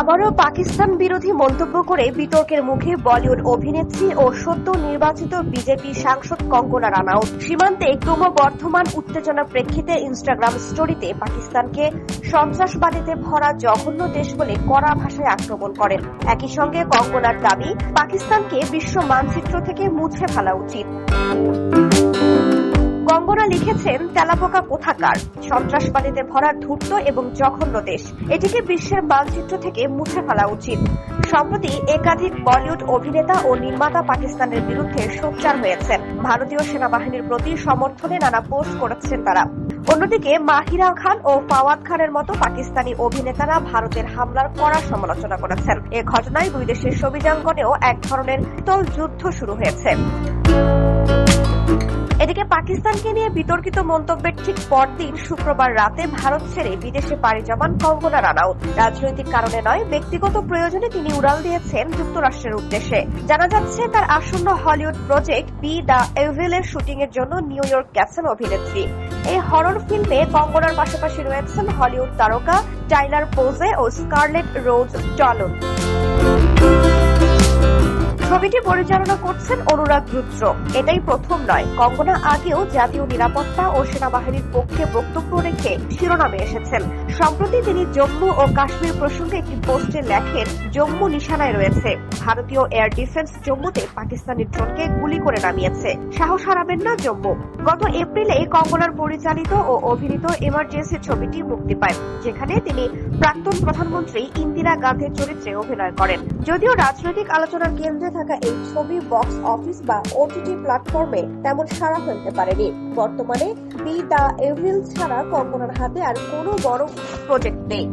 আবারও পাকিস্তান বিরোধী মন্তব্য করে বিতর্কের মুখে বলিউড অভিনেত্রী ও সদ্য নির্বাচিত বিজেপি সাংসদ কঙ্গনা রানাউত। সীমান্তে ক্রমবর্ধমান উত্তেজনার প্রেক্ষিতে ইনস্টাগ্রাম স্টোরিতে পাকিস্তানকে সন্ত্রাসবাদীতে ভরা জঘন্য দেশ বলে কড়া ভাষায় আক্রমণ করেন। একই সঙ্গে কঙ্গনার দাবি, পাকিস্তানকে বিশ্ব মানচিত্র থেকে মুছে ফেলা উচিত। কঙ্গনা লিখেছেন, তেলাপোকা কোথাকার? সন্ত্রাসবাদীতে ভরা ধূর্ত এবং জঘন্য দেশ। এটিকে বিশ্বের মানচিত্র থেকে মুছে ফেলা উচিত। সম্প্রতি একাধিক বলিউড অভিনেতা ও নির্মাতা পাকিস্তানের বিরুদ্ধে সোচ্চার হয়েছেন। ভারতীয় সেনাবাহিনীর প্রতি সমর্থনে নানা পোস্ট করেছেন তারা। অন্যদিকে মাহিরা খান ও ফাওয়াদ খানের মতো পাকিস্তানি অভিনেতারা ভারতের হামলার কড়া সমালোচনা করেছেন। এ ঘটনায় দুই দেশের ছবিজাঙ্গনেও এক ধরনের তল যুদ্ধ শুরু হয়েছে। পাকিস্তানকে নিয়ে বিতর্কিত মন্তব্যের ঠিক পরদিন শুক্রবার রাতে ভারত ছেড়ে বিদেশে পাড়ি জমান কঙ্গনা রানাউত। রাজনৈতিক কারণে নয়, ব্যক্তিগত প্রয়োজনে তিনি উড়াল দিয়েছেন যুক্তরাষ্ট্রের উদ্দেশ্যে। জানা যাচ্ছে, তার আসন্ন Hollywood project be the evil এর শুটিং এর জন্য নিউ ইয়র্ক গেছেন অভিনেত্রী। এই হরর ফিল্মে কঙ্গনার পাশাপাশি রয়েছেন হলিউড তারকা টাইলার পোজে ও স্কারলেট রোজ টলন। ছবিটি পরিচালনা করছেন অনুরাগ রুদ্র। এটাই প্রথম নয়, কঙ্গনা আগেও জাতীয় নিরাপত্তা ও সেনাবাহিনীর পক্ষে বক্তব্য রেখে শিরোনামে এসেছেন। সম্প্রতি তিনি জম্মু ও কাশ্মীর প্রসঙ্গে একটি পোস্টে লেখেন, জম্মু নিশানায় রয়েছে। ভারতীয় এয়ার ডিফেন্স জম্মুতে পাকিস্তানি ড্রোনকে গুলি করে নামিয়েছে। সাহস হারাবেন না জম্মু। গত এপ্রিলে কঙ্গনার পরিচালিত ও অভিনীত এমার্জেন্সি ছবিটি মুক্তি পায়, যেখানে তিনি প্রাক্তন প্রধানমন্ত্রী ইন্দিরা গান্ধীর চরিত্রে অভিনয় করেন। যদিও রাজনৈতিক আলোচনার কেন্দ্রে থাকা এই ছবি বক্স অফিস বা ওটিটি প্ল্যাটফর্মে তেমন সাড়া ফেলতে পারেনি। বর্তমানে বি দ্য এভিল ছাড়া কল্পনার হাতে আর কোনো বড় প্রজেক্ট নেই।